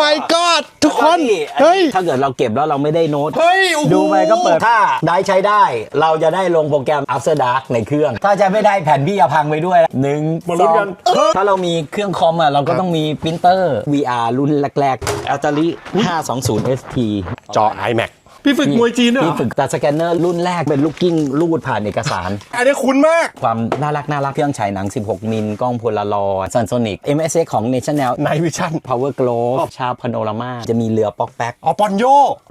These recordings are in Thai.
my god ทุกคนนี่เฮ้ย ถ้าเกิดเราเก็บแล้วเราไม่ได้โน้ต เฮ้ยโอ้โหดูไปก็เปิด ถ้าได้ใช้ได้ เราจะได้ลงโปรแกรม After Dark ในเครื่อง ถ้าจะไม่ได้แผ่นพี่จะพังไปด้วยหนึ่งมาลุ้นกันสองถ้าเรามีเครื่องคอมอะเราก็ต้องมีปรินเตอร์ VR รุ่นแรกๆ a l t a r i 520 ST จอ iMac พี่ฝึกมวยจีนด้วยเหรพี่อฝึกแต่สแกนเนอร์รุ่นแรกเป็นลูกกิ้งรูดผ่านเอกสาร อันนี้คุ้นมาก ความน่ารักน่ารักเครื่องฉายหนัง 16 มิลกล้องโพลารอยด์ซันโซนิก MSX ของ National Night Vision Power Glow ชาพโนรามาจะมีเรือปอกแป๊กอ๋อปอนโย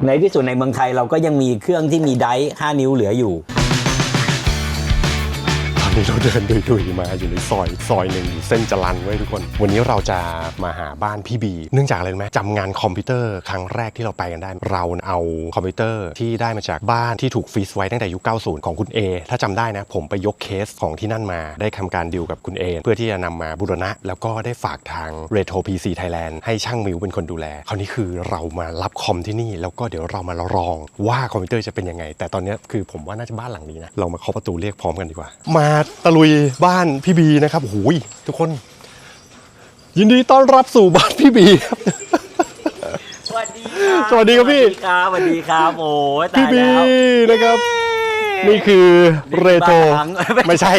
ในที่สุดในเมืองไทยเราก็ยังมีเครื่องที่มีไดร์5นิ้วเหลืออยู่ตอ นี้เราเดินดุยๆมาอยู่ในซอยซอยหนึ่งอยู่เส้นจรันไว้ทุกคน วันนี้เราจะมาหาบ้านพี่บี เนื่องจากอะไรรู้ไหมจำงานคอมพิวเตอร์ครั้งแรกที่เราไปกันได้ เราเอาคอมพิวเตอร์ที่ได้มาจากบ้านที่ถูกฟรีซไว้ตั้งแต่ยุค 90 ของคุณเอถ้าจำได้นะ ผมไปยกเคสของที่นั่นมาได้ทำการดิวกับคุณเอเพื่อที่จะนำมาบูรณะ แล้วก็ได้ฝากทาง Retro PC Thailand ให้ช่างมิวเป็นคนดูแลคราวนี้คือเรามารับคอมที่นี่แล้วก็เดี๋ยวเรามาลองว่าคอมพิวเตอร์จะเป็นยังไง แต่ตอนนี้คือผมว่าน่าจะบ้านหลังนี้นะเรามาเคาะประตูเรียกพร้อมกันดีกว่า มาตะลุยบ้านพี่บีนะครับโอ้ยทุกคน ยินดีต้อนรับสู่บ้านพี่บีครับ สวัสดีครับสวัสดีครับพี่ สวัสดีครับสวัสดีครับโอ้ยตาพี่ยบีแล้วนะครับ นี่คือเรโทรบ้านไม่ใช่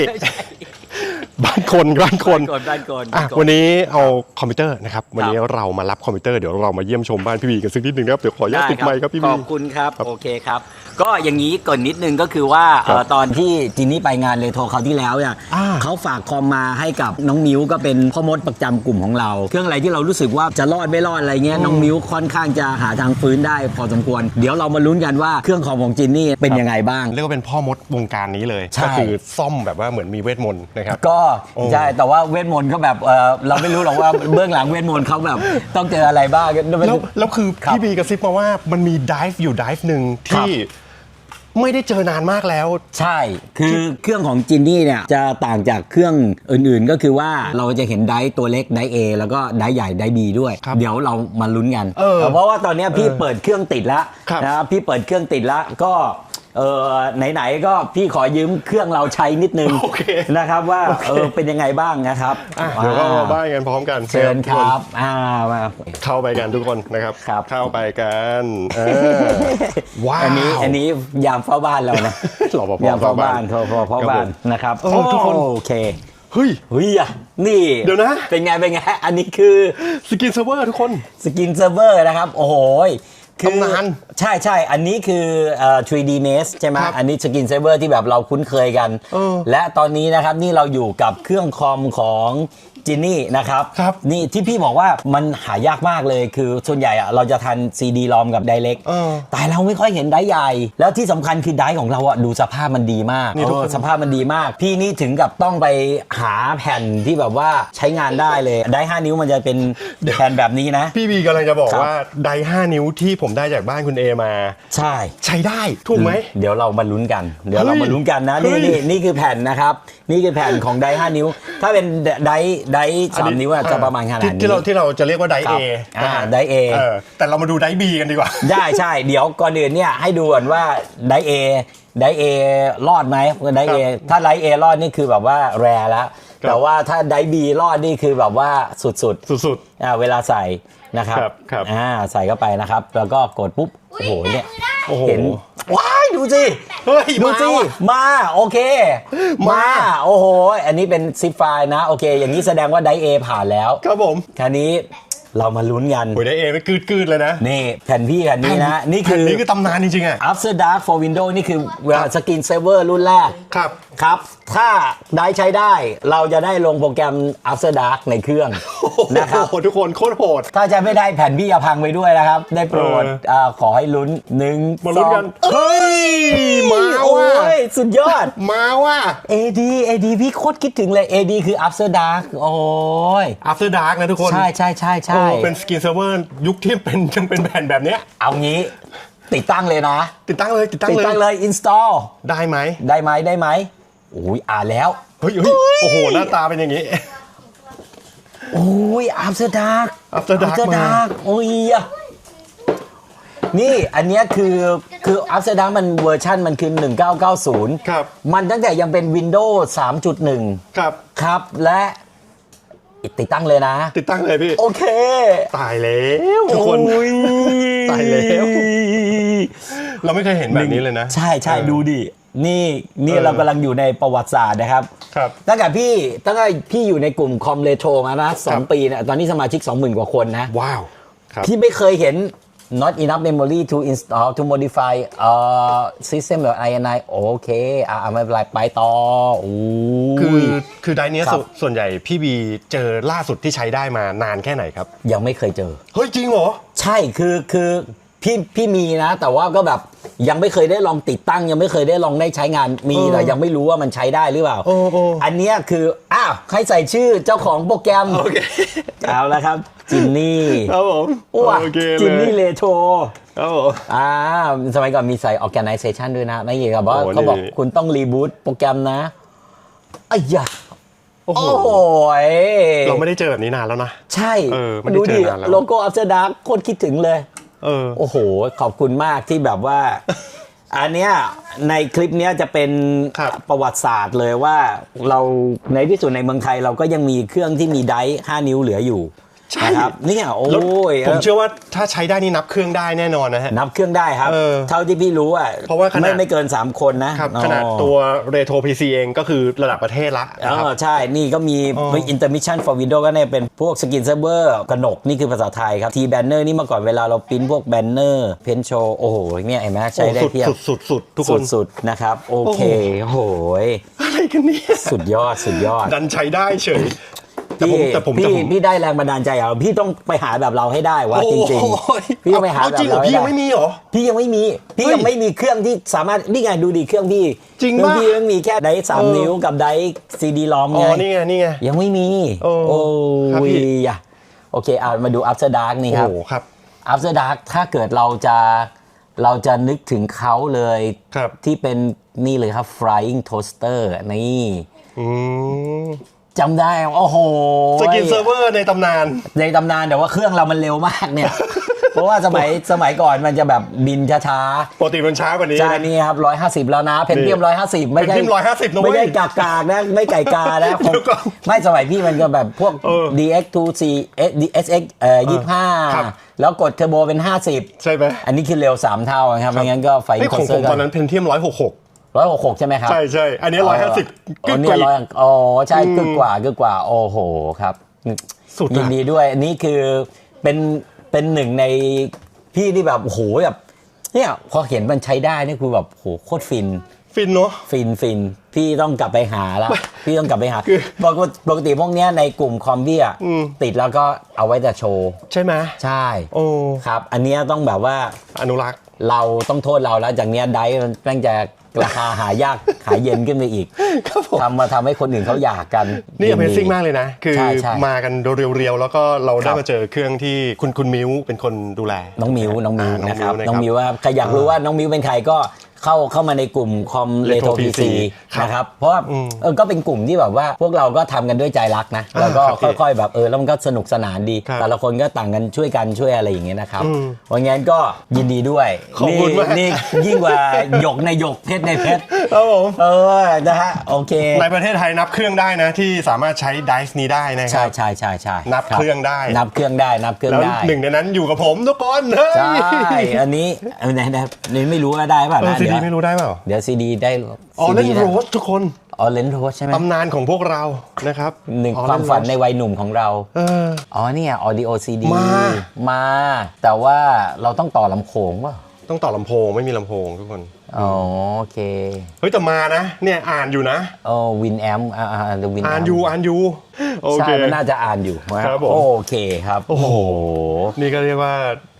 บ้านคนบ้านคนกดบ้านกดอะบ้าวันนนี้เอาคอมพิวเตอร์นะครับ วันนี้เรามารับคอมพิวเตอร์เดี๋ยวเรามาเยี่ยมชมบ้านพี่บีกันสักนิดหนึ่งนะครับเดี๋ยวขออนุญาตติดไมค์ครับพี่ขบีอบคุณครับครับโอเคครับ ก็อย่างนี้ก่อนนิดนึงก็คือว่าเอ่อครับตอนที่จินนี่ไปงานเลโทรคราวที่แล้วเนี่ยอ่าเขาฝากคอมมาให้กับน้องมิ้วก็เป็นพ่อมดประจำกลุ่มของเรา เครื่องอะไรที่เรารู้สึกว่าจะรอดไม่รอดอะไรเงี้ยน้องมิ้วค่อนข้างจะหาทางฟื้นได้พอสมควร เดี๋ยวเรามาลุ้นกันว่าเครื่องคอมของจินนี่เป็นยังไงบ้างเรียกว่าเป็นพ่อมดวงการนี้เลยใช่ก็คือซ่อมแบบว่าเหมือนมีเวทมนต์นะครับก็โอ้ใช่แต่ว่าเวทมนต์ก็แบบเอ่อเราไม่รู้หรอกว่า เบื้องหลังเวทมนต์เขาแบบต้องเจออะไรบ้างแล้วแล้วคือครับพี่บีกระซิบมาว่ามันมีดิฟอยู่ดิฟหนึ่งที่ไม่ได้เจอนานมากแล้ว ใช่ คือเครื่องของจินนี่เนี่ยจะต่างจากเครื่องอื่นๆ ก็คือว่าเราจะเห็นไดร์ตัวเล็กไดร์ A แล้วก็ไดร์ใหญ่ไดร์ B ด้วยครับเดี๋ยวเรามาลุ้นกันเออเพราะว่าตอนเนี้ยพี่เปิดเครื่องติดแล้วครับนะครับพี่เปิดเครื่องติดแล้วก็ เออไหนๆก็พี่ขอยืมเครื่องเราใช้นิดนึงโอเคนะครับว่าโอเคเออเป็นยังไงบ้างนะครับอะเดี๋ยวก็มาบ้านกันพร้อมกันเชิญคทุกนรับอ่ามาเข้าไปกันทุกคนนะครับครับเข้าไปกันเออว้าวอันนี้อันนี้ยามเฝ้าบ้านเรานะรปภยามเฝ้าบ้านเฝ้าเฝ้าบ้านเฝ้าบ้านนะครับเออทุกคนโอเคเฮ้ยเฮ้ยอะนี่เดี๋ยวนะ เป็นไงเป็นไง อันนี้คือสกินเซิร์ฟเวอร์ทุกคน สกินเซิร์ฟเวอร์นะครับ โอ้โหคื ตำนานใช่ใช่อันนี้คือเอ่อ 3D Nest ใช่ไหมครับอันนี้สกินเซิร์ฟเวอร์ที่แบบเราคุ้นเคยกันเออและตอนนี้นะครับนี่เราอยู่กับเครื่องคอมของ จินนี่นะครับ ครับนี่ที่พี่บอกว่ามันหายากมากเลยคือส่วนใหญ่อะเราจะทัน CD ลอมกับไดเล็กเออแต่เราไม่ค่อยเห็นไดร์ใหญ่ แล้วที่สำคัญคือไดร์ของเราอะดูสภาพมันดีมากนี่ทุกคน เออสภาพมันดีมาก พี่นี่ถึงกับต้องไปหาแผ่นที่แบบว่าใช้งานได้เลยไดร์5นิ้วมันจะเป็นแผ่นแบบนี้นะ พี่บีกำลังจะบอกครับ ว่าได5นิ้วที่ผมได้จากบ้านคุณเอมา ใช่ ใช้ได้ถูกไหม เดี๋ยวเรามาลุ้นกัน เดี๋ยวเฮ้ยเรามาลุ้นกันนะ เฮ้นี่ย นี่นี่คือแผ่นนะครับ นี่คือแผ่นของไดร์5นิ้ว ถ้าเป็นไดร์ไดร์สามนิ้วอะจะประมาณขนาดที่นี้ ที่เราที่เราจะเรียกว่าไดคเอรับอ่าได A แต่เรามาดูไดบีกันดีกว่า ได้ใช่ เดี๋ยวก่อนอื่นเนี่ยให้ดูก่อนว่าไดเอไดเอรอดไหมไดเอครับถ้าไดเอรอดนี่คือแบบว่าแรแล้ว ครับ แต่ว่าถ้าไดบีรอดนี่คือแบบว่าสุดสุดๆอ่าเวลาใส่ นะครับครับครับ อ่าใส่เข้าไปนะครับ แล้วก็กดปุ๊บโอ้โหเนี่ยโอ้โห เห็นว้ายดูสิ เฮ้ยดูมาสิว่ะ มาโอเค มาโอ้โห อันนี้เป็นซิปไฟล์นะ โอเค อย่างนี้แสดงว่าไดเอผ่านแล้วครับผม คราวนี้ เรามาลุ้นกันโอ้ยไดเอไม่กืดๆเลยนะ นี่แผ่นพี่แผ่นนี้นะ นี่แผ่คือ นี่คือตำนานจริงๆอะ After Dark for Windows นี่คือเวลาสกินเซเวอร์รุ่นแรก ครับ ครับ ถ้าได้ใช้ได้เราจะได้ลงโปรแกรม After Dark ในเครื่องนะครับโอ้โหทุกคนโคตรโหด ถ้าจะไม่ได้แผ่นพี่จะพังไปด้วยนะครับ ได้โปรดเออาขอให้ลุ้นหนึ่งมาลุ้นกันสองเฮ้ย มาโอ้ว่ะยสุดยอด มาว่ะ AD AD พี่โคตรคิดถึงเลย AD คือ After Dark โอ้ย After Dark นะทุกคนใช่ใช่ใช่ใช่โอ้เป็นสกินเซิร์ฟเวอร์ยุคที่เป็นยังเป็นแผ่นแบบเนี้ย เอางี้ ติดตั้งเลยนะ ติดตั้งเลยติดตั้งติดเลยตั้งเลย install ได้ไหมได้ไหมได้ไหมโอ้ยอ่านแล้ว เฮ้ยเฮ้ยโอ้โห หน้าตาเป็นอย่างนี้ โอ้ยอัมสเตอร์ดัก After Dark มาโอ้ยอะ นี่อันเนี้ยคือคืออัมสเตอร์ดักมันเวอร์ชันมันคือ 1990 ครับ มันตั้งแต่ยังเป็น Windows 3.1 ครับ ครับและติดตั้งเลยนะ ติดตั้งเลยพี่ โอเค ตายแล้วทุกคน โอ้ยตายแล้ว เราไม่เคยเห็นแบบนี้เลยนะ ใช่ใช่เออดูดินี่นี่เออ เรากำลังอยู่ในประวัติศาสตร์นะครับ ครับ ตั้งแต่พี่ตั้งแต่พี่อยู่ในกลุ่มคอมเลโทรมานะสองครับปีเนี่ยตอนนี้สมาชิก 20,000 กว่าคนนะ ว้าว ครับ พี่ไม่เคยเห็น not enough memory to install to modify uh system แบบ INI โอเคอะไม่เป็นไรไปต่อโอ้คือยคือไดร์เนี้ยครับส่วนส่วนใหญ่พี่บีเจอล่าสุดที่ใช้ได้มานานแค่ไหนครับ ยังไม่เคยเจอ เฮ้ย จริงเหรอ ใช่คือคือ พี่พี่มีนะ แต่ว่าก็แบบยังไม่เคยได้ลองติดตั้ง ยังไม่เคยได้ลองได้ใช้งานมีเออแต่ยังไม่รู้ว่ามันใช้ได้หรือเปล่าโอ้โอ้อั นเนี้ยคืออ้าวให้ใส่ชื่อเจ้าของโปรแกรมโอเคเอาแล้วครับจินนี่ครับผมว้าโอเคเลยจินนี่เลโทร ครับผม อ่าสมัยก่อนมีใส่ organization ด้วยนะนั่นเองครับว่าโอ้เขาบอกนี่ คุณต้องรีบูตโปรแกรมนะอ้ยยะโอ้โหโอ้โหยเราไม่ได้เจอแบบนี้นานแล้วนะ ใช่ เออไม่ได้ดูดิ เจอนานแล้ว โลโก้อัพเ r อร์ดาร์โคตรคิดถึงเลย เออ โอ้โห ขอบคุณมากที่แบบว่า อันเนี้ยในคลิปเนี้ยจะเป็นครับประวัติศาสตร์เลยว่าเราในที่สุดในเมืองไทยเราก็ยังมีเครื่องที่มีไดร์5นิ้วเหลืออยู่ ใช่นะครับเนี่ยโอ้แล้วยผมเชื่อว่าถ้าใช้ได้นี่นับเครื่องได้แน่นอนนะฮะนับเครื่องได้ครับเออเท่าที่พี่รู้อะเพราะว่าขนาดไม่ไม่เกิน 3 คนนะครับอ๋อขนาดตัว Retro PC เองก็คือระดับประเทศละเอนะครับอใช่นี่ก็มีอ๋อ intermission for window ก็เนี่ยเป็นพวกสกินเซิร์ฟเวอร์กระหนกนี่คือภาษาไทยครับทีแบนเนอร์นี่เมื่อก่อนเวลาเราปริ้นพวกแบนเนอร์เพนโชโอ้โหเนี่ยเห็นไหมใช้ได้โอ้เพียบสุดสุดสุดทุกคนสุดๆนะครับโอเคโอ้โหยอะไรกันเนี่ยสุดยอดสุดยอดดันใช้ได้เฉย แต่ผมพี่แต่ผมพี่แต่ผมพี่ได้แรงบันดาลใจเหรอพี่ต้องไปหาแบบเราให้ได้วะจริงโอ้ยๆพี่ต้องไปหาเอาแบบจริงเหรเราอให้พี่ยังได้ไม่มีเหรอพี่ยังไม่มี พี่เฮ้ยยังไม่มีเครื่องที่สามารถนี่ไงดูดิเครื่องพี่จริงเครื่องปะพี่ยังมีแค่ไดร์สามเออนิ้วกับไดร์ซีดีลอมอ๋ไงอนี่ไงนี่ไงยังไม่มี โอ้โอ้ครับยพี่อะโอเคอะมาดู After Dark นี่โอ้ครับโหครับ After Dark ถ้าเกิดเราจะเราจะนึกถึงเขาเลยครับที่เป็นนี่เลยครับ Flying Toaster นี่อืม จำได้โอ้โหสกินเซิร์ฟเวอร์ในตำนาน ในตำนานแต่ว่าเครื่องเรามันเร็วมากเนี่ย เพราะว่าสมัยสมัยก่อนมันจะแบบบินช้าปกติมันช้ากว่านี้ๆใช่นะนี่ครับร้อยห้าสิบแล้วนะ เพนเทียมร้อยห้าสิบไม่ใช่ Pentium 150นะเว้ยไม่ได้กากากๆนะไม่ไก่กานะเดี๋ยวก่อนไม่สมัยพี่มันก็แบบพวกเออ DX2C DSX เอ่อยี่ห้าครับแล้วกดเทอร์โบเป็น 50 ใช่ไหมอันนี้คือเร็ว 3 เท่านะครับไม่งั้นก็ไฟไอ้ยคขออนงเสิผร์มตตอนนั้นเพนเทียมร้อยหกหก ร้อยหกหกใช่ไหมครับใช่ใช่อันนี้ร้อยห้าสิบอ๋อเนี่ยร้อยอ๋อใช่กึกกว่ากึกกว่าโอ้โหครับสุดอะยินดีด้วยอันนี้คือเป็นเป็นหนึ่งในพี่ที่แบบโอ้โหแบบเนี่ยพอเห็นมันใช้ได้นี่คือแบบโหโคตรฟิน ฟินเนาะฟินฟินพี่ต้องกลับไปหาแล้วพี่ต้องกลับไปหาคือปกติปกติพวกเนี้ยในกลุ่มคอมพี่อะอืมติดแล้วก็เอาไว้แต่โชว์ใช่ไหมใช่โอ้ครับ อันเนี้ยต้องแบบว่าอนุรักษ์เราต้องโทษเราแล้วจากเนี้ยไดฟ์มันแม่งจะ ราคาหายากหาเย็นขึ้นไปอีกครับผมทำมาทำให้คนอื่นเขาอยากกัน นี่ยิดี Amazing มากเลยนะ คือใช่ใช่มากันเรียวๆ แล้วก็เราครัได้บมาเจอเครื่องที่คุณคุณมิ้วเป็นคนดูแล น้องมิวน้องมิวอ่านะครับ น้น้อองงมิมิววว่าใครอยากรู้ว่าน้องมิวเป็นใครก็ เข้าเข้ามาในกลุ่มคอมเลโท Retro พีซี PC ครับนะครับ เพราะว่าอืมเออก็เป็นกลุ่มที่แบบว่าพวกเราก็ทำกันด้วยใจรักนะ อ่าแล้วก็ครับพี่ค่อยๆ แบบเออแล้วมันก็สนุกสนานดี ครับแต่ละคนก็ต่างกันช่วยกันช่วยอะไรอย่างเงี้ยนะครับอืมวันงั้นก็ยินดีด้วยขอบคุณนี่มากนี่ยิ่งกว่าหยกในหยกเพชรในเพชรครับผม เออนะฮะโอเค ในประเทศไทยนับเครื่องได้นะที่สามารถใช้ไดส์นี้ได้นะคใช่รับ ใช่ใช่ใช่นับรับเครื่องได้ นับเครื่องได้นับเครื่องแล้วได้หนึ่งในนั้นอยู่กับผมทุกคนเฮ้ย ใช่อันนี้อันไหนนะนี่ไม่รู้ว่าได้ป่ะเออนะซีเดี๋ยดีวไม่รู้ได้เปล่า เดี๋ยวซีดีได้อ๋อเล่น CD โรสทุกคนอ๋อเลนโรสใช่ไหมตำนานของพวกเรานะครับหนึ่งอ๋อความฝันในเล่วัยหนุ่มของเราเอออ๋อเนี่ยออดิโอซีดีมามา แต่ว่าเราต้องต่อลำโพงป่ะต้องต่อลำโพงไม่มีลำโพงทุกคน อ๋อโอเคเฮ้ยแต่มานะ เนี่ยอ่านอยู่นะอ๋อวินแอมอ่าอ่าวินอ่านอยู่อ่านอยู่โอใช่เคมันน่าจะอ่านอยู่นะครับผมโอเคครับโอ้โหนี่ก็เรียกว่า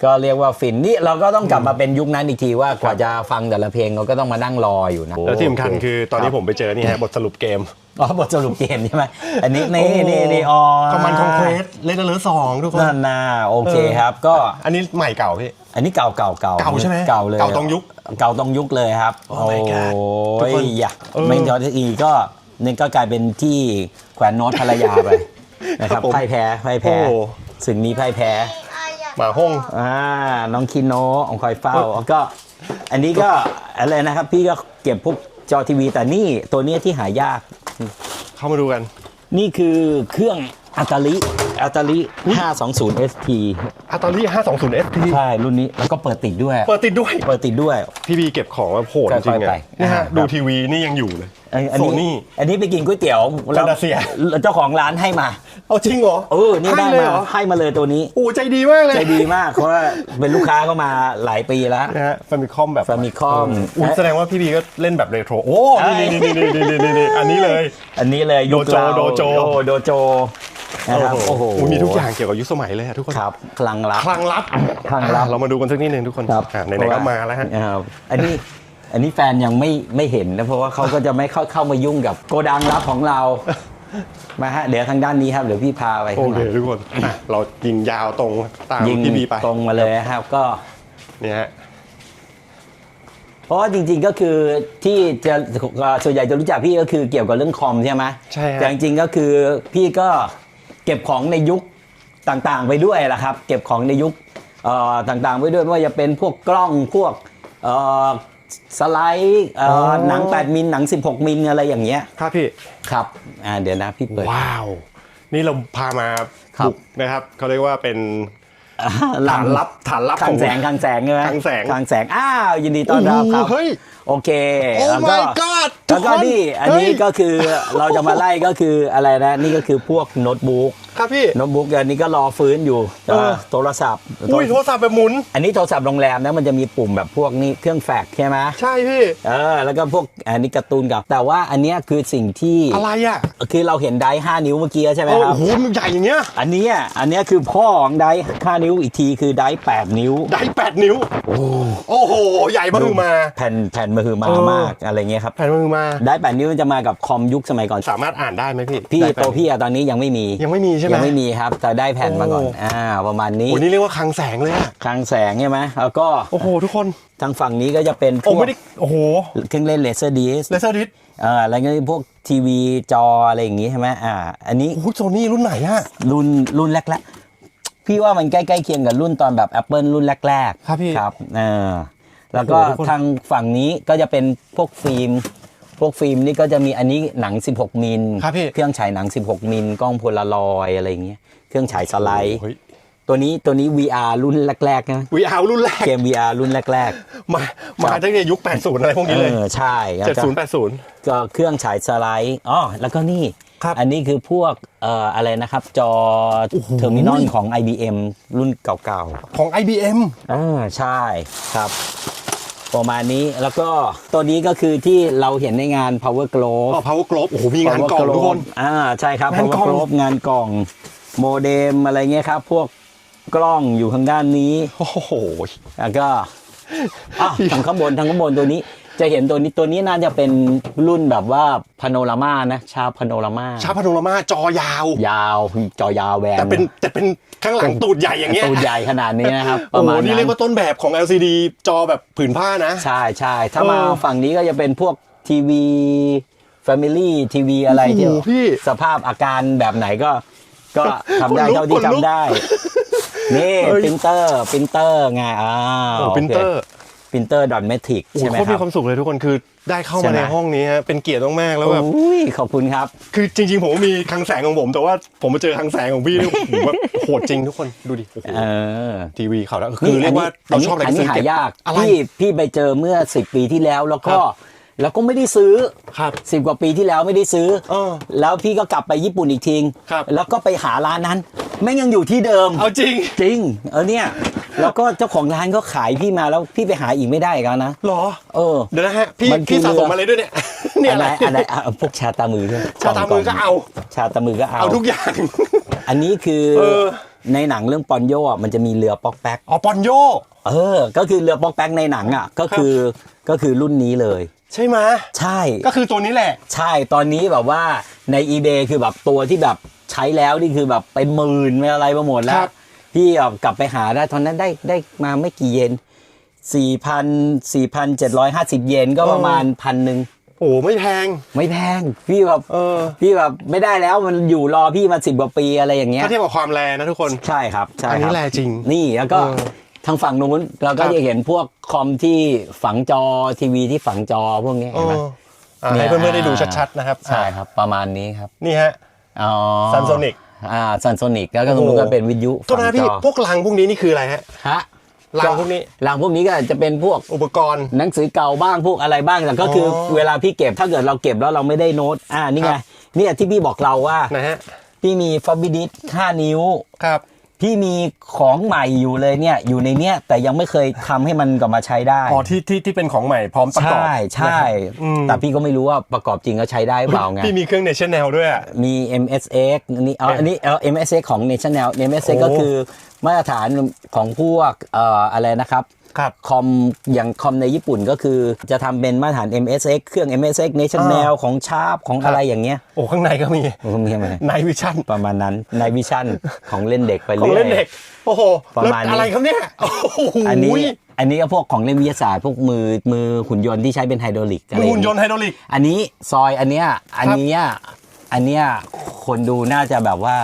ก็เรียกว่าฟินนี่เราก็ต้องกลับมาเป็นยุคนั้นอีกทีว่ากว่าจะฟังแต่ละเพลงเราก็ต้องมานั่งรออยู่นะแล้วที่สำคัญโเคือตอนนี้รับผมไปเจอนี่ฮะบทสรุปเกมอ๋อบทสรุปเกมใช่ไหมอันนี้นี่โอ้นี่นี่อ๋อคอมมานด์คอนเควสเลนเดอร์สองทุกคนนั่นนะโอเคเออครับ ก็อันนี้ใหม่เก่าพี่ อันนี้เก่าเก่าเก่าเก่าใช่ไหมเก่าเลยเก่าตรงยุคเก่าตรงยุคเลยครับ Oh my god ทุโอ้กคนยอย่าเออไม่ยอดอีกก็นี่ก็กลายเป็นที่แขวนโน้ตภรรยาไปนะครับครับผมพ่ายแพ้พ่ายแพ้โอ้สิ่งนี้พ่ายแพ้หมาห้องอ่าน้องคิโนของคอยเฝ้าก็อันนี้ก็อะไรนะครับ พี่ก็เก็บพวกจอทีวีแต่นี่ตัวเนี้ยที่หายาก เข้ามาดูกัน นี่คือเครื่อง อัตาลิอัตาลิ520 ST อัตาลี520 ST ใช่ รุ่นนี้แล้วก็เปิดติดด้วย เปิดติดด้วย เปิดติดด้วย พี่บีเก็บของแบบโหดจริงค่อยๆไปอะนี่ฮะอ่าดูครับทีวีนี่ยังอยู่เลยอันอันโซนี้นี่อันนี้ไปกินก๋วยเตี๋ยวแล้วจานาเซียเจ้าของร้านให้มา เอาจริงเหรอ เออ นี่ได้ให้เลยมาเหรอให้มาเลยตัวนี้โอ้ใจดีมากเลย ใจดีมากเพราะว่าเป็นลูกค้าก็มาหลายปีแล้วนะฮะฟามิคอมแบบ Famicom อุ้ยแสดงว่าพี่บีก็เล่นแบบเรโทร โอ้ นี่นี่นี่นี่นี่นี่นี่อันนี้เลย อันนี้เลยยุคโดโจเราโดโจโโดโจ นะครับโอ้โหมีทุกอย่างเกี่ยวกับยุคสมัยเลยอะทุกคนครับคลังลับคลังลับคลังลับอะเรามาดูกันสักนิดนึงทุกคนครับอะไหนๆก็มาแล้วฮะอ่าอันนี้อันนี้แฟนยังไม่ไม่เห็นนะเพราะว่าเขาก็จะไม่เข้าเข้ามายุ่งกับโกดังลับของเรามาฮะเดี๋ยวทางด้านนี้ครับเดี๋ยวพี่พาไปโอข้างเคในทุกคนอะเรายิงยาวตรงตามยิงพี่บีไปตรงมาเลยนะครับก็เนี่ยฮะเพราะว่าจริงๆก็คือที่จะส่วนใหญ่จะรู้จักพี่ก็คือเกี่ยวกับเรื่องคอมใช่ไหมใช่ฮะแต่จริงๆก็คือพี่ก็ เก็บของในยุคต่างๆ ไปด้วยแหละครับ เก็บของในยุคเอ่อต่างๆ ไปด้วยไม่ว่าจะเป็นพวกกล้องพวกเอ่อสไลด์เอ่ออหนัง 8 มิลหนัง 16 มิลอะไรอย่างเงี้ยครับพี่ครับอ่าเดี๋ยวนะพี่เปิดว้าว นี่เราพามาครับบุกนะครับเขาเรียกว่าเป็นอ่าฐานลับฐานลับคลัของงแสงคลังแสงใช่ไหมคลังแสงคลังแสงอ้าวยินดีต้อนรับครับโอ้โหเฮ้ยโอเค โอ้แล้วก็ my god แล้วก็ทุกคนนี่อันนี้เฮ้ยก็คือเราจะมาไล่ก็คืออะไรนะ นี่ก็คือพวกโน้ตบุ๊กครับพี่โน้ตบุ๊กอันนี้ก็รอฟื้นอยู่เออโทรศัพท์อุ้ยโทรศัพท์แบบหมุน อันนี้โทรศัพท์โรงแรมนะมันจะมีปุ่มแบบพวกนี้เครื่องแฟกซ์ใช่ไหมใช่พี่เออแล้วก็พวกอันนี้การ์ตูนกับ แต่ว่าอันเนี้ยคือสิ่งที่อะไรอะคือเราเห็นไดร์5นิ้วเมื่อกี้ใช่ไหมโอ้ครับโหมันใหญ่อย่างเงี้ยอันเนี้ยอันเนี้ยคือพ่อของไดร์5นิ้วอีกทีคือไดร์8นิ้วได้แปดนิ้วโอ้โหใหญ่มากมาแผ่นแผ่นมือถือมาเออมากอะไรเงี้ยครับแผ่นมือมาได้แปดนิ้วมันจะมากับคอมยุคสมัยก่อน สามารถอ่านได้ไหมพี่พี่ได้แปดตัวพี่อะตอนนี้ยังไม่มี ยังไม่มีใช่ไหม ยังไม่มีครับแต่ได้แผ่นมาก่อน โอ้ อ่า ประมาณนี้โอ้นี่เรียกว่าคลังแสงเลยอะคลังแสงใช่ไหมแล้วก็โอ้โห ทุกคนทางฝั่งนี้ก็จะเป็นพโอ้วกไม่ได้โอ้โหเครื่องเล่นเลเซอร์ดีสเลเซอร์ดิสเอ่าอะไรเงี้ยพวกทีวีจออะไรอย่างงี้ใช่ไหมอ่า อันนี้โอ้โหโซนี่รุ่นไหนอะรุ่นรุ่นแรกแรกๆพี่ว่ามันใกล้ๆเคียงกับรุ่นตอนแบบ Apple รุ่นแรกๆ ครับพี่ ครับเออแล้วก็โอ้โหทุกคน ทางฝั่งนี้ก็จะเป็นพวกฟิล์ม พวกฟิล์มนี่ก็จะมีอันนี้หนัง 16 มิลครับพี่ เครื่องฉายหนัง 16 มิลกล้องโพลารอยด์อะไรอย่างเงี้ยเครื่องฉายสไลด์โอ้ย ตัวนี้ตัวนี้ VR รุ่นแรกๆนะวีอาร์รุ่นแรก เกม VR รุ่นแรกมา มาตั้งแต่ยุค 80 อะไรพวกๆนี้เลยออใช่แล้วก็70 80 ก็เครื่องฉายสไลด์อ๋อแล้วก็นี่ ครับอันนี้คือพวกเอ่ออะไรนะครับ จอโอ้โหเทอร์มินอลของ IBM รุ่นเก่าๆของ IBM อ่าใช่ครับ ประมาณนี้แล้วก็ตัวนี้ก็คือที่เราเห็นในงาน Power Glove อ๋อ Power Globe โอ้โหมีงาน Power กล่อง Glove ทุกคนอ่าใช่ครับงาน Power กล่อง Glove งานกล่องโมเด็มอะไรเงี้ยครับ พวกกล้องอยู่ข้างด้านนี้โอ้โหแล้วก็อะทางข้างบนทางข้างบนตัวนี้ จะเห็นตัวนี้ตัวนี้น่าจะเป็นรุ่นแบบว่าพาโนรามานะ ชาพาโนรามาชาร์ปพาโนรามาจอยาว ยาวจอยาวแหวนแต่เป็นแต่เป็นข้างหลังตูดใหญ่อย่างเงี้ยตูดใหญ่ขนาดนี้นะครับปโอ้ระโหมาณนี่นั้เรียนกว่าต้นแบบของ LCD จอแบบผืนผ้านะ ใช่ใช่ถ้าเออมาฝั่งนี้ก็จะเป็นพวกทีวี Family ทีวีอะไรที่โอ้โหพี่สภาพอาการแบบไหนก็ ก็ทำได้ขนลุกเท่าที่ขนลุกทำได้นี่เอ้ยปรินเตอร์ปรินเตอร์ไงอ้าวโอ้ปรินเตอร์ ปรินเตอร์ดอทเมทริกโอ้โหใช่ไหมโคตรครัมีบความสุขเลยทุกคนคือได้เข้าใช่มาไหมในห้องนี้ฮะเป็นเกียรติมากๆแล้วแบบโอ้ยขอบคุณครับ คือจริง ๆ ผมมีคลังแสงของผม แต่ว่าผมมาเจอคลังแสงของพี่นี่โอ้โหแบบโหดจริงทุกคนดูดิโอ้โหเออทีวีเขาแล้วคือเรียกว่าเราชอบอะไรอันก็นี้ซื้อหาเก็บยากอะไรพี่พี่ไปเจอเมื่อ10ปีที่แล้วแล้วก็ครับ แล้วก็ไม่ได้ซื้อครับสิบกว่าปีที่แล้วไม่ได้ซื้อเออแล้วพี่ก็กลับไปญี่ปุ่นอีกทีครับ แล้วก็ไปหาร้านนั้นแม่งยังอยู่ที่เดิม เอาจริงจริง เออเนี่ย แล้วก็เจ้าของร้านก็ขายพี่มาแล้วพี่ไปหาอีกไม่ได้อีกันนะ เหรอ เออ เดี๋ยวนะฮะ พี่มันคือ พี่สะสมเรือออะไรด้วยเนี่ย เนี่ยอะอะไรไรอะไรอะพวกชาตามือด้วยชาตามือก็เอา ชาตามือก็เอา เอาทุกอย่าง อันนี้คือเออ ในหนังเรื่องปอนโยอะมันจะมีเรือป๊อกแป๊ก อ๋อปอนโย เออ ก็คือเรือป๊อกแป๊กในหนังอะ ก็คือ ก็คือรุ่นนี้เลย ใช่ไหมใช่ ก็คือตัวนี้แหละ ใช่ตอนนี้แบบว่าใน eBay คือแบบตัวที่แบบใช้แล้วนี่คือแบบเป็นหมื่นไม่อะไรมาหมดแล้ควรับ พี่เอากลับไปหาได้ตอนนั้นได้ได้มาไม่กี่เยน4,000 4,750เยนก็ประมาณพันหนึ่งโอ้ไม่แพง ไม่แพง พี่แบบเออ พี่แบบไม่ได้แล้วมันอยู่รอพี่มาสิบกว่าปีอะไรอย่างเงี้ย ถ้าเทียบกับความแรงนะทุกคน ใช่ครับใช่อันนี้ครับแลจริงนี่แล้วก็เออ ทางฝั่งนู้นเราก็ครับจะเห็นพวกคอมที่ฝังจอทีวีที่ฝังจอพวกนี้เอเห็นไหมออะให้เพื่อนๆได้ดูชัดๆนะครับใช่ครับประมาณนี้ครับนี่ฮะอ๋อ Samsonic อ่าซันโซนิกแล้วก็ตรงนู้นก็เป็นวิทยุโทษนะพี่จอพวกลังพวกนี้นี่คืออะไรฮะฮะลังพวกนี้ลังพวกนี้ก็จะเป็นพวกอุปกรณ์ หนังสือเก่าบ้างพวกอะไรบ้างแต่ก็คือออเวลาพี่เก็บถ้าเกิดเราเก็บแล้วเราไม่ได้โน้ตอ่านี่ไงครับเนี่ยที่พี่บอกเราว่านะฮะพี่มีฟอบบิดิส5นิ้วครับ พี่มีของใหม่อยู่เลยเนี่ยอยู่ในเนี้ยแต่ยังไม่เคยทำให้มันกลับมาใช้ได้อ๋อที่ที่ที่เป็นของใหม่พร้อมประกอบใช่ใช่นะครับอืมแต่พี่ก็ไม่รู้ว่าประกอบจริงแล้วใช้ได้เปล่าไงพี่มีเครื่องเนชั่นแนลด้วยอะมี MSX อันนี้เอออันนี้เออ MSX ของ National MSX โอ้ก็คือมาตรฐานของพวกเอ่ออะไรนะครับ ครับคอมอย่างคอมในญี่ปุ่นก็คือจะทำเป็นมาตรฐาน MSX เครื่อง MSX National ของชาร์ปของอะไรอย่างเงี้ยโอ้ข้างในก็มีมันก็มีอะไรไนวิชั่นประมาณนั้นในวิชั่นของเล่นเด็กไปของเรื่อย เล่นเด็ก โอ้โหประมาณนี้แล้วอะไรครับเนี่ยโอ้โหอันนี้อันนี้ก็พวกของเล่นวิทยาศาสตร์พวกมือมือหุ่นยนต์ที่ใช้เป็นไฮดรอลิกอะไรมีอย่างหุ่นยนต์เงี้ยไฮดรอลิก อันนี้ซอยอันเนี้ยอันเนี้ยอันเนี้ยคนดูน่าจะแบบว่า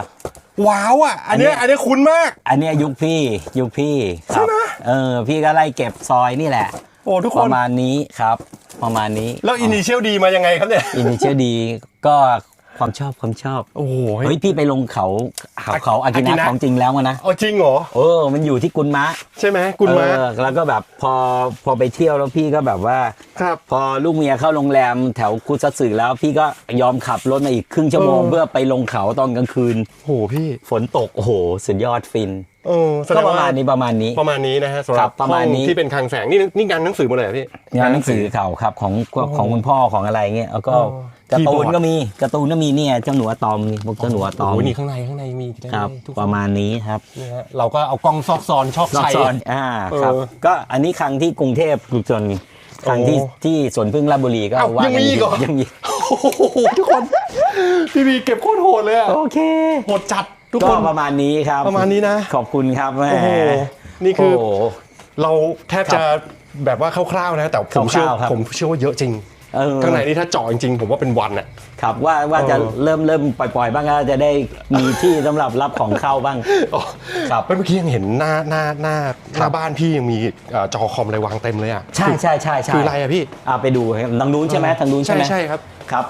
ว้าวอะ อันเนี้ยอัอันนเนี้เนี้ยยคุ้นมาก อันเนี้ยยุคพี่ยุคพี่ครับใช่ไหมเออพี่ก็ไล่เก็บซอยนี่แหละ โอ้ทุกคปนระมาณนี้ครับ ประมาณนี้แล้วอินิเชียลดีมายังไงครับเนี่ยอินดิเชียดีก็ ความชอบความชอบ โอ้โห เฮ้ยพี่ไปลงเขาเขาเขาอากิอากินะ นะของจริงแล้วอะนะ เอาจริงเหรอ เออ มันอยู่ที่กุนมะใช่ไหมคุณมาเออแล้วก็แบบพอพอไปเที่ยวแล้วพี่ก็แบบว่า ครับ พอลูกเมียเข้าโรงแรมแถวคุซัตสึแล้ว พี่ก็ยอมขับรถมาอีกครึ่งชั่วโมงเออ เพื่อไปลงเขาตอนกลางคืน โหพี่ ฝนตก โอ้โห สุดยอดฟิน เออแสดก็งประว่ามาณนี้ประมาณนี้ ประมาณนี้นะฮะสำหครัรับบประมาณนี้ ห้องที่เป็นคลังแสงนี่นี่งานหนังสือหมาเลยเหรอพี่ งานหนังสือเก่าครับของของคุณพ่อของอะไรเงี้ยแล้วก็อ๋อการ์ตูนคีย์บอร์ดก็มีการ์ตูนก็มีเนี่ยเจ้าหนูอะตอมนี่พวกเจ้าหนูอะตอมโอ้ยนี่ข้างในข้างในมีครับ ทุกประมาณนี้ครับนี่ฮะเราก็เอากล้องซอกซอนชอบรอบใช้ซ้อนอ่าครับเออก็อันนี้ครั้งที่กรุงเทพส่วนครั้งที่โอ้ที่สวนพึ่งราชบุรีก็เอ้าว่ายังกันมีอีกเหรอ ยังมีโอ้โหทุกคนพี่บีเก็บโคตรโหดเลยอะโอเค โหดจัด ทุกก็คนประมาณนี้ครับประมาณนี้นะ ขอบคุณครับแม่โอ้โหนี่คือโโหเราแทบจะแบบว่าคร่าวๆนะแต่ผมเชื่อคร่าวๆครับผมเชื่อว่าเยอะจริงเออข้างในนี่ถ้าเจาะจริงๆผมว่าเป็นวันอะครับว่าว่าจะเออเริ่มเริ่มปล่อยๆบ้างก็จะได้มีที่สำหรับรับของเข้าบ้างอ๋อครับเมื่อกี้ยังเห็นหน้าหน้าหน้าหน้าบ้านพี่ยังมีเอ่อจอคอมอะไรวางเต็มเลยอะใช่ใช่ใช่ใช่คืออะไรอะพี่อ่าไปดูครับทางนู้นใช่ไหมทางนู้นใช่ไหมใช่ครับครับ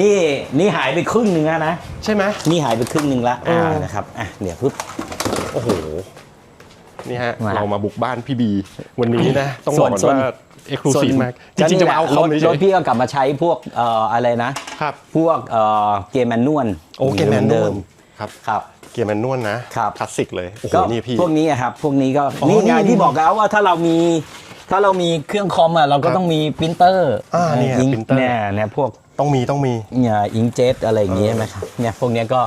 นี่นี่หายไปครึ่งหนึ่งแล้วนะ ใช่ไหม นี่หายไปครึ่งหนึ่งละเอออ่อ่านะครับอะเดี๋ยวปุ๊บ โอ้โห นี่ฮะ มาเรามาบุกบ้านพี่บี วันนี้นะ ต้องบส่อวกนก่อนส่วน ว่าเอ็กซ์คลูซีฟมากจก็ริงๆนี่จะแหมาเอาครอมถเฉรถยพี่ก็กลับมาใช้พวกเอ่ออะไรนะๆครับ พวกเอ่อเกมแมนนวลโอ้เกมแมนนเดิวลมครับ ครับ เกียร์แมนนวลนะครับ คลาสสิกเลย โอ้โห ก็นี่พี่ พวกนี้อะครับ พวกนี้ก็อ๋อนี่ไงนี่ที่บอกแล้วว่าถ้าเรามี ถ้าเรามีเครื่องคอมอะเราก็ครับต้องมีปรินเตอร์อ่าเนี่ยอิง printer เนี่ยเนี่ยพวก ต้องมีต้องมี เนี่ยอิงเจ็ตอะไรอย่างเงี้ยนะครับเนี่ยพวกเนี้ยก็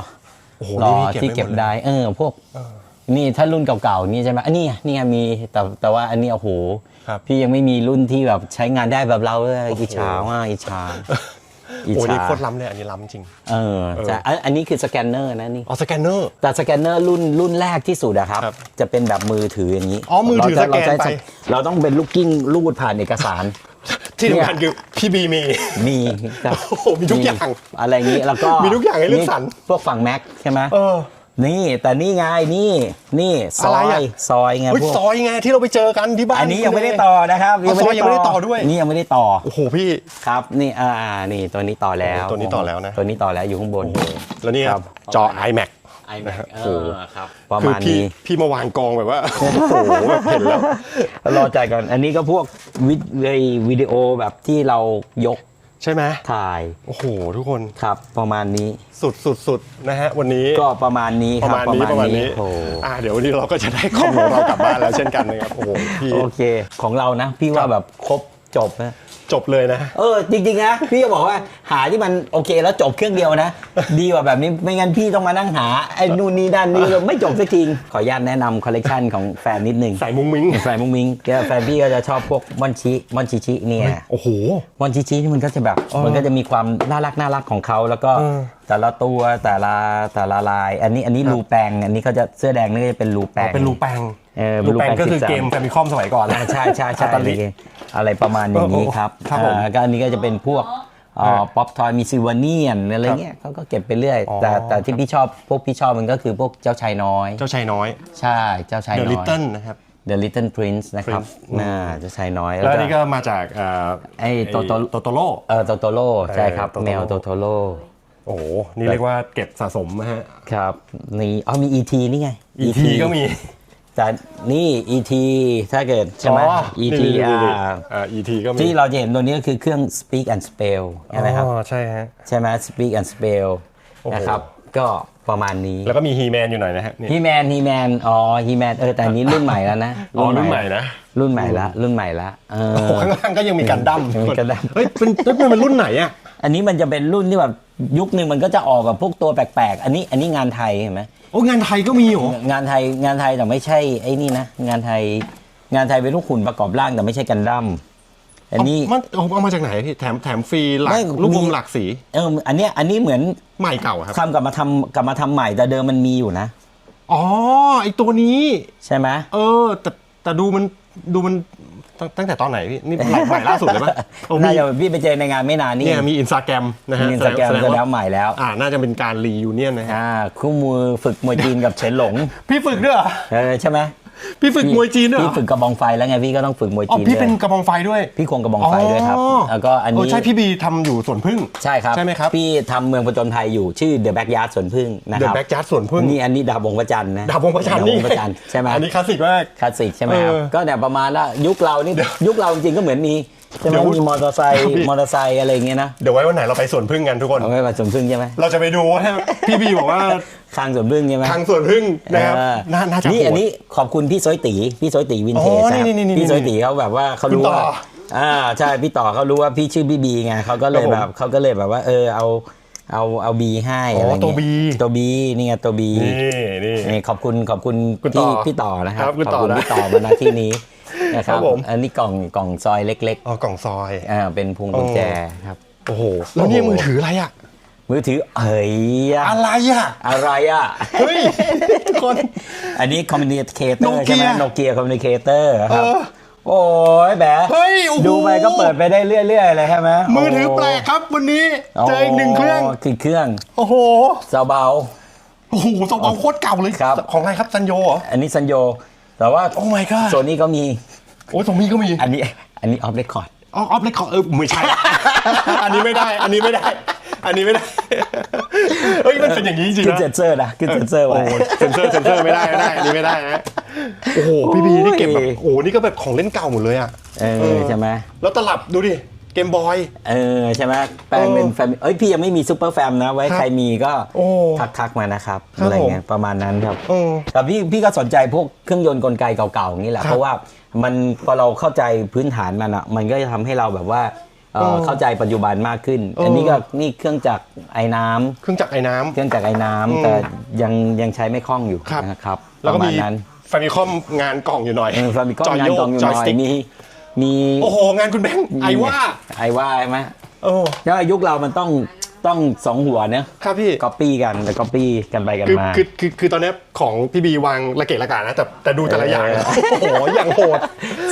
โอ้โหรอนี่พี่ที่เก็เก็บบไว้หมดเลย ได้ เออพวกนี่ถ้ารุ่นเก่าๆนี่ใช่ไหมอันนี้ไงนี่ไงมีแต่แต่ว่าอันนี้โอ้โหครับพี่ยังไม่มีรุ่นที่แบบใช้งานได้แบบเราเลยอิจฉามากอิจฉาอิจโอ้ฉานี่โคตรล้ำเลยอันนี้ล้ำจริง เออจะอันอันนี้คือสแกนเนอร์นะนี่ อ๋อสแกนเนอร์ แต่สแกนเนอร์รุ่นรุ่นแรกที่สุดอะครับ ครับจะเป็นแบบมือถืออย่างนี้อ๋อมือถือเราจะสแกนเราจะไป เราต้องเป็นลูกกิ้งลูดผ่านเอกสาร ที่สำคัญคือพี่บีมี มีแบบโอ้โหมีทุกอย่างอะไรอย่างนี้แล้วก็มีทุกอย่างให้เลือกสรรพวกฝั่งแม็กใช่ไหมเออนี่แต่นี่ไงนี่นี่ซอะไรอยอะซอยไงเฮ้ยพวกซอยไงที่เราไปเจอกันที่บ้านอันนี้ยังไม่ได้ต่อนะครับอ๋อซอยยังไม่ได้ต่อด้วยนี่ยังไม่ได้ต่อโอ้โหพี่ครับนี่อ่านี่ตัวนี้ต่อแล้วโอ้ตัวนี้ต่อแล้วนะตัวนี้ต่อแล้วอยู่ข้างบนแล้วนี่ครับจอ iMac ไอ นะฮะเอโอ้อโหครับ ประคือมาณพี่นี้ พี่มาวางกองแบบว่า โอ้โหแบบเห็นแล้ว รอใจก่อน อันนี้ก็พวกวิดวิดีโอแบบที่เรายกใช่ไหมถ่ายโอ้โห ทุกคนครับ ประมาณนี้ สุดสุดสุดนะฮะ วันนี้ก็ประมาณนี้ปคระรับมาณนี้ประมาณนี้โอ้โหอ่าเดี๋ยววันนี้เราก็จะได้คอมของเรากลับบ้านแล้วเช่นกันนะครับโอ้โหพี่ โอเค ของเรานะ พี่ว่าแบบครบจบนะ จบเลยนะ เออจริงๆนะพี่ก็บอกว่าหาที่มันโอเคแล้วจบเครื่องเดียวนะ ดีกว่าแบบนี้ไม่งั้นพี่ต้องมานั่งหาไอ้นู่นนี่ด้านนี้ไม่จบสักทีขออนุญาตแนะนำคอลเลกชันของแฟนนิดนึงใส่มุ้งมิ้งแฟนมุ้งมิ้งแกแฟนพี่ก็จะชอบพวกมอนชิมอนชิชิเนี่ยโอ้โหมอนชิชินี่มันก็จะแบบเออมันก็จะมีความน่ารักน่ารักของเขาแล้วก็เออแต่ละตัวแต่ละแต่ละลาย อันนี้อันนี้รูแปงอันนี้เขาจะเสื้อแดงนี่ก็จะเป็นรูแปงเป็นรูแปง เออรูแปงรูแปงก็คือ13เกมแฟมิคอมสมัยก่อนนะอ่าใช่ใช่ใช่อาตาลิอะไรประมาณอย่างนี้ครับครับผมอ่าก็อันนี้ก็จะเป็นพวกอ่าป๊อปทอยมีซิวาเนียนอะไรเงี้ยเขาก็เก็บไปเรื่อยอ๋อแต่แต่ที่พี่ชอบพวกพี่ชอบมันก็คือพวกเจ้าชายน้อย เจ้าชายน้อย ใช่เจ้าชาย The น้อย Little นะครับ The Little Prince นะครับ Prince น่าเจ้าชายน้อย แล้วอันนี่ก็มาจากเอ่อไอ้โตโตโตโตโร่เออโตโตโร่ใช่ครับเออ Totoro แมวโตโตโร่โอ้โห นี่เรียกว่าเก็บสะสมนะฮะ ครับนี่อ๋อมี ET นี่ไง ET ก็มี แต่นี่ ET ถ้าเกิดใช่ไหมอ๋อ ET นี่นี่นี่อ่าอ่า ET ก็มีที่เราจะเห็นตัวนี้ก็คือเครื่อง speak and spell ใช่ไหมครับอ๋อใช่ฮะใช่ไหม speak and spell โอ้โหนะครับก็ประมาณนี้ แล้วก็มีฮีแมนอยู่หน่อยนะฮะนี่ฮีแมนฮีแมนอ๋อฮีแมนเออแต่อันนี้รุ่นใหม่แล้วนะอ๋อรุ่นใหม่นะรุ่นใหม่ละรุ่นใหม่ละเอโอ้โหอข้างล่างก็ยังมีกันดั้มยังมีกันดั้มเฮ้ยเป็นเฮ้ยมันเป็นรุ่นไหนอะ อันนี้มันจะเป็นรุ่นที่แบบยุคหนึ่งมันก็จะออกกับพวกตัวแปลกๆ อันนี้อันนี้งานไทยเห็นไหมโอ้งานไทยก็มีเหรองานไทยงานไทยแต่ไม่ใช่ไอ้นี่นะงานไทยงานไทยเป็นลูกหุ่นประกอบร่างแต่ไม่ใช่กันดั้มอันนี้เอามันเอาเอามาจากไหนพี่แถมแถมฟรีหลักไม่ลูกวงมีหลักสีเอออันเนี้ยอันนี้เหมือนใหม่เก่าอะครับทำกลับมาทำกลับมาทำใหม่แต่เดิมมันมีอยู่นะอ๋อไอตัวนี้ใช่ไหมเออแต่แต่ดูมันดูมัน ตั้งตั้งแต่ตอนไหนพี่ นี่ใหม่ล่าสุดเลยปะโอ้มีน่าจะพี่ไปเจอในงานไม่นานนี่เนี่ยมีอินสตาแกรมนะฮะมี Instagram แสดงแสดงว่าว่าใหม่แล้วอ่าน่าจะเป็นการรียูเนียนนะฮะอ่าคู่มือฝึกมวยจีนกับเฉินหลง พี่ฝึกด้วยเหรอเออใช่ไหม พี่ฝึกมวยจีนด้วยเหรพี่อฝึกกระบองไฟแล้วไงพี่ก็ต้องฝึกมวยอ๋อจีนพี่ด้เป็นวยกระบองไฟด้วยพี่ควงกระบองไฟด้วยครับ แล้วก็อันเอนี้อใช่พี่บีทำอยู่สวนพึ่งใช่ครับ ใช่ไหมครับพี่ทำเมืองผจญภัยอยู่ชื่อ The Backyard สวนพึ่งนะเดคอะรับแบ็กจัสสวนพึ่งนี่อันนี้ดาบวงพระจันทร์นะดาบวงพระจันทร์ดาบนี่วงพระจันทร์ใช่ไหมอันนี้คลาสสิกมาก คลาสสิกใช่ไหมครับเออก็เนี่ยประมาณว่ายุคเรานี่ยุคเราจริงๆก็เหมือนมี ใช่ไหมเดี๋ยว มีมอเตอร์ไซค์พี่มอเตอร์ไซค์อะไรอย่างเงี้ยนะเดี๋ยวไว้วันไหนเราไปสวนพึ่งกันทุกคน เอาไว้มาสวนพึ่งใช่ไหมเราจะไปดูว่าพี่บีบอกว่าข้างสวนพึ่งใช่ไหมทางสวนพึ่งนะครับเออน่าน่าจะนี่โหด อันนี้ขอบคุณพี่ซอยตีพี่ซอยตีวินเทจอ๋อนะครับนี่นี่นี่พี่ซอยตีเขาแบบว่าเขารู้คุณต่อว่าอ่าใช่พี่ต่อเขารู้ว่าพี่ชื่อพี่บีไงเขาก็เลยครับผมแบบเขาก็เลยแบบว่าเออเอาเอาเอาบีให้อ๋ออะไรเงี้ยตัว B ตัวบีนี่ไงตัวบี นี่นี่ นี่ขอบคุณขอบคุณคุณต่พี่อพี่ต่อนะครัครับบคุณขต่อบอคุณนะ พี่ต่อมาณที่นี้ นะคครัรับบผมอันนี้กล่องกล่องซอยเล็กอ๋อกล่องซอยๆอ่าเป็นพวงกุญแจครับโอ้โหแล้วนี่โอ้โหมือถืออะไรอะมือถือเอ้ยอะอะไรอะอะไรอะเฮ้ยทุกคนอันนี้คอมมิวนิเคเตอร์ Nokia ใช่ไหมโนเกียคอมมิวนิเคเตอร์ครับเออโอ้ยแบะเฮ้ยโอ้โหดูไปก็เปิดไปได้เรื่อยๆเลยใช่ไหมมือถือแปลกครับวันนี้เจออีกหนึ่งเครื่องคือเครื่อง โอ้โหซาเบาโอ้โหสองเอาโคตรเก่าเลยครับของอะไรครับซันโยเหรออันนี้ซันโย แต่ว่าโอ้ my god โซนี่ก็มี โอ้ยสมีก็มีอันนี้อันนี้ออฟเรคคอร์ดออฟออฟเลคคอร์เออไม่ใช่ อันนี้ไม่ได้ อันนี้ไม่ได้ อันนี้ไม่ได้เฮ้ยมันเป็นอย่างนี้จริงขึ้นๆเซนะนเซอร์นะขึ้นเซนเซอร์โอ้ไว้โหเซนเซอร์เซนเซอร์ไม่ได้ไม่ได้อันนี้ไม่ได้นะโอ้โหพี่บีนี่เก็บแบบโอ้ยโอ้โหนี่ก็แบบของเล่นเก่าหมดเลยอะเออใช่ไหม แล้วตลับดูดิเกมบอย เออใช่ไหมแปลงเป็นแฟมเอ้ยพี่ยังไม่มีซูเปอร์แฟมนะไว้ครับใครมีก็โอ้ทักทักๆมานะครับครับอะไรเงี้ยประมาณนั้นครับเออแต่พี่พี่ก็สนใจพวกเครื่องยนต์กลไกเก่าๆอย่างนี้แหละ ครับเพราะว่า มันพอเราเข้าใจพื้นฐานมันอะมันก็จะทำให้เราแบบว่าเอ่อเออเข้าใจปัจจุบันมากขึ้น เอออั อันนี้ก็นี่เครื่องจักรไอ้น้ำเครื่องจักรไอ้น้ำ เครื่องจักรไอ้น้ำอืมแต่ยังยังใช้ไม่คล่องอยู่ครับ นะครับแล้วปก็ระมามีณนั้นฟามิคอมงานกล่องอยู่หน่อยเออฟามิคอมจอยงานโยกล่องอยู่จหอยน่อสยติ๊กมีมีโอ้โห งานคุณแบงค์ไอว่าไอว่าใช่ไหมโอ้แล้วยุคเรามันต้อง ต้องสองหัวเนอะครับพี่ก๊อปปี้กันแต่ก๊อปปี้กันไปกันคือมา คือคือคือตอนเนี้ยของพี่บีวางระเกะระกานะแต่แต่ดูแต่ละอย่างเออโอ้โหอย่างโหด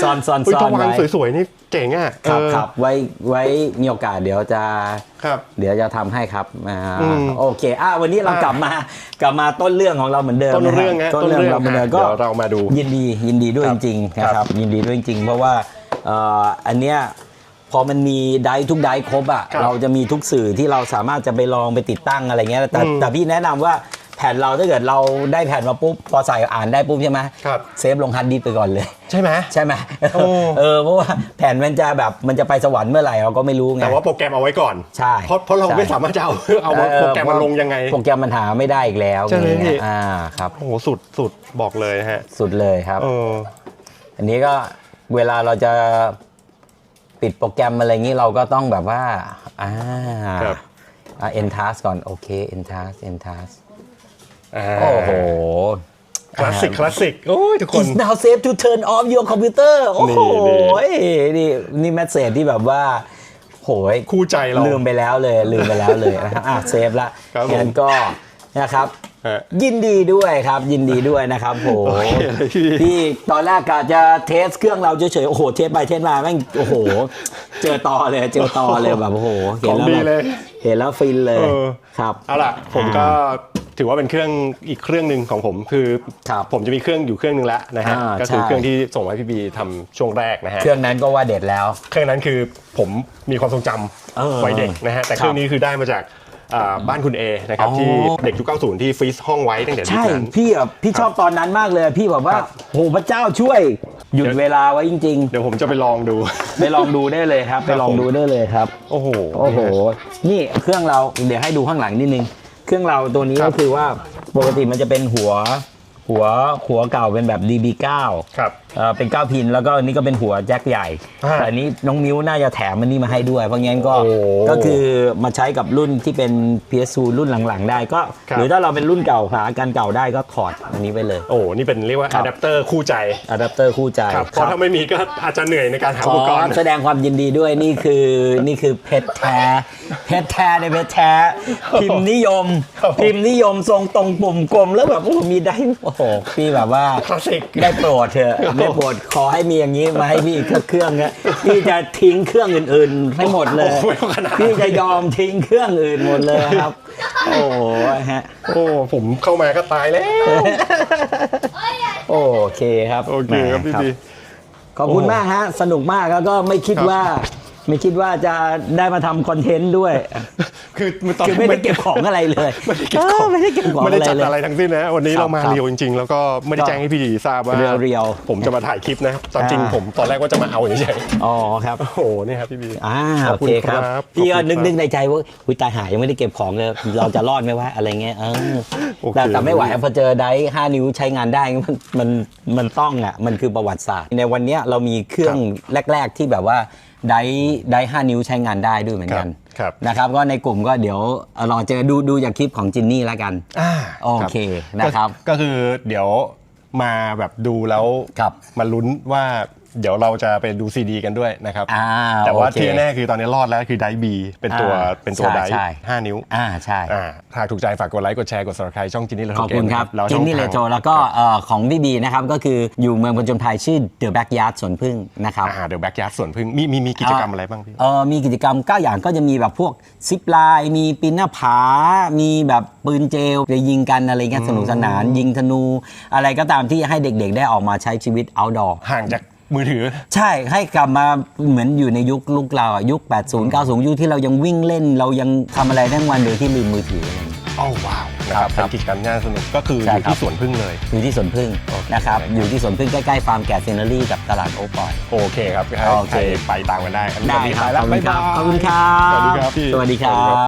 ซ่อนซ่อนเฮ้ยซ่อถ้านวางไว้สวยๆนี่เจ๋งอะครับเออ ครับไว้ไว้มีโอกาสเดี๋ยวจะ ครับเดี๋ยวจะทำให้ครับอ่าอืมโอเคอะวันนี้เราอะ กลับมากลับมาต้นเรื่องของเราเหมือนเดิมต้นเรื่องะฮะฮะต้นเรื่องเราเหมือนเดิมต้นเรื่องก็เดี๋ยวเรามาดู ยินดียินดีด้วยครัจบริงๆครับนะครับยินดีด้วยจริงๆ เพราะว่าเอ่ออันเนี้ย พอมันมีไดร์ทุกไดร์ครบอะครับเราจะมีทุกสื่อที่เราสามารถจะไปลองไปติดตั้งอะไรเงี้ยแต่อืมแต่พี่แนะนำว่าแผ่นเราถ้าเกิดเราได้แผ่นมาปุ๊บพอใส่อ่านได้ปุ๊บใช่ไหมครับเซฟลงฮาร์ดดิสก์ไปก่อนเลย ใช่ไหมใช่ไหมโอ้เออเพราะว่าแผ่นมันจะแบบมันจะไปสวรรค์เมื่อไหร่เราก็ไม่รู้ไงแต่ว่าโปรแกรมเอาไว้ก่อนใช่เพราะเพราะเราใช่ไม่สามารถจะเอาเอาโปรแกรมมาลงยังไง โปรแกรมมันหาไม่ได้อีกแล้วใช่ไหมอย่างพี่เงี้ยอ่าครับโอ้โหสุดสุดบอกเลยฮะ สุดเลยครับเอออันนี้ก็เวลาเราจะ ปิดโปรแกรมอะไรอย่างนี้เราก็ต้องแบบว่า อ่าครับ อ่า end task ก่อน โอเค end task end task อ่าโอ้โห คลาสสิกคลาสสิกโอ้ยทุกคน It's now safe to turn off your computer โอ้โหนี่นี่นี่แมสเซจที่แบบว่า โหยคู่ใจเราลืมไปแล้วเลย ลืมไปแล้วเลยนะครับอะเซฟละครับผม งั้นก็นะครับฮะ ยินดีด้วยครับ ยินดีด้วยนะครับโหโอเคเลยพี่ที่ตอนแรกกะจะเทสเครื่องเราเฉยๆโอ้โหเทสไปเทสมาแม่งโอ้โห เจอต่อเลยเจอต่อเลยแบบโอ้โหเห็นแล้วของดีแบบเลยเห็นแล้วฟินเลยเออครับเอาล่ะผมก็ถือว่าเป็นเครื่องอีกเครื่องหนึ่งของผมคือครับผมจะมีเครื่องอยู่เครื่องหนึ่งแล้วนะฮะอ่าก็คือใช่เครื่องที่ส่งมาให้พี่บีทำช่วงแรกนะฮะเครื่องนั้นก็ว่าเด็ดแล้ว เครื่องนั้นคือผมมีความทรงจำเออวัยเด็กนะฮะแต่เครื่องนี้คือได้มาจากอ่า บ้านคุณเอนะครับอ๋อที่เด็กยุค90 ที่ฟรีซห้องไว้ตั้งแต่ยุคใช่นั้น พี่อะพี่ชอบตอนนั้นมากเลย พี่แบบว่าครับ โหพระเจ้าช่วย หยุดเวลาไว้จริง เดี๋ยวผมจะไปลองดู ๆ ไปลองดูได้เลยครับ ไปลองดูได้เลยครับ โอ้โห โอ้โห นี่เครื่องเราเดี๋ยวให้ดูข้างหลังนิดนึง เครื่องเราตัวนี้ครัก็บ คือว่าปกติมันจะเป็นหัว หัวหัวเก่าเป็นแบบ DB9 ครับเอ่อเป็น9พินแล้วก็อันนี้ก็เป็นหัวแจ็คใหญ่ อ่าแต่อันนี้น้องมิ้วน่าจะแถมมันนี่มาให้ด้วย เพราะงั้นก็โอ้ก็คือมาใช้กับรุ่นที่เป็น PS2 รุ่นหลังๆ ได้ก็ ครับ หรือถ้าเราเป็นรุ่นเก่าหาการเก่าได้ก็ถอดอันนี้ไปเลย โอ้นี่เป็นเรียกว่าครัอะบ แดปเตอร์คู่ใจอะแดปเตอร์คู่ใจครับเพราะถ้าไม่มีก็อาจจะเหนื่อยในการหาขอุอปกรณ์แสดงความยินดีด้วยนี่คือนี่คือเพชรแท้ เพชรแท้ในเพชรแท้ พิมพ์นิยม ครับผม พิมพ์นิยมทรงตรงปุ่มกลมแล้วแบบโอ้โหมีได้โอ้โหพี่แบบว่าคลาสสิกได้โปรดเถอะได้โปรดขอให้มีอย่างนี้มาให้พี่อีกสักเครื่องนะพี่จะทิ้งเครื่องอื่นๆให้หมดเลยโอ้โหไม่ต้องขนาดนั้นพี่จะยอมทิ้งเครื่องอื่นหมดเลยครับ โอ้โหฮะโอ้ผมเข้ามาก็ตายแล้วโอเคครับโอเคครับพี่แหมบีขอบคุณมากฮะ สนุกมากแล้วก็ไม่คิดครับว่า ไม่คิดว่าจะได้มาทำคอนเทนต์ด้วย คือตอนคือไม่ได้เก็บของอะไรเลยไม่ได้เก็บของเออไม่ได้เก็บของไม่ได้จัดเลยอะไรทั้งสิ้นนะวันนี้ครับเรามาครับเรียวจริง ๆ แล้วก็ไม่ได้ก็แจ้งให้พี่ดีทราบว่าเรียวๆผมจะมาถ่ายคลิปนะครับตอนจริงอ่าผมตอนแรกว่าจะมาเอาเฉยอ๋อครับๆโอ้โหนี่ครับพี่บีอ่าขอโอบคุณเคครับครับพี่ก็ขอบคุณนึกครับนึกในใจว่าอุยตายหายยังไม่ได้เก็บของเลยเราจะรอดไหมวะอะไรเงี้ยเออโอเคแต่แต่ไม่ไหวพอเจอไดร์ห้านิ้วใช้งานได้มันมันมันต้องอะมันคือประวัติศาสตร์ในวันเนี้ยเรามีเครื่องแรก ๆที่แบบว่า ไดร์ไดร์ห้านิ้วใช้งานได้ด้วยเหมือนกันครับนะครับก็ในกลุ่มก็เดี๋ยวรอเจอดูดูจากคลิปของจินนี่แล้วกันอ่าโอเคนะครับ ก็ก็คือเดี๋ยวมาแบบดูแล้วครับมาลุ้นว่าเดี๋ยวเราจะไปดูซีดีกันด้วยนะครับ อ่าแต่ว่าโอเคที่แน่คือตอนนี้รอดแล้วคือไดบีเป็นตัวอ่าเป็นตัวใช่ไดใช่ ห้านิ้วอ่าใช่ อ่าถ้าถูกใจฝากกดไลค์กดแชร์กด subscribe ช่องจินนี่และขอบคุณครับแล้วจิช่นองนี่เลทางโจแล้วก็เอ่อของพี่บีนะครับ ก็คืออยู่เมืองผจญภัยชื่อ The Backyard สวนพึ่งนะครับอ่าเดี๋ยวแบ็กยาร์ดส่วนพึ่งมีมีมีกิจกรรมอะไรบ้างพี่ เออมีกิจกรรม 9 อย่างก็จะมีแบบพวกซิปไลน์มีปีนหน้าผา มีแบบปืนเจลไปยิงกันอะไรเงี้ยสนุกสนาน ยิงธนู อะไรก็ตามที่ให้เด็กๆ ได้ออกมาใช้ชีวิต outdoor ห่างจาก มือถือ ใช่ให้กลับมาเหมือนอยู่ในยุคลุกเราอะยุค 80 90 ยุคที่เรายังวิ่งเล่น เรายังทำอะไรทั้งวันโดยที่ลืมมือถืออะไรเงี้ย อ้าวว้าวนะครับครัเป็บนกิจกรรมน่าสนุกก็คืออใช่ยู่ครับ ที่สวนพึ่งเลย อยู่ที่สวนพึ่งโอเคนะครับ ได้ครับ อยู่ที่สวนพึ่งใกล้ๆฟาร์มแกะเซนเนอรี่กับตลาดโอปอย โอเคครับโอเค ใครไปตามกันได้อันนี้ได้วันนี้ครับไปแล้วขอบคุณครับบ๊ายบายขอบคุณครับ สวัสดีครับพี่ สวัสดีครับ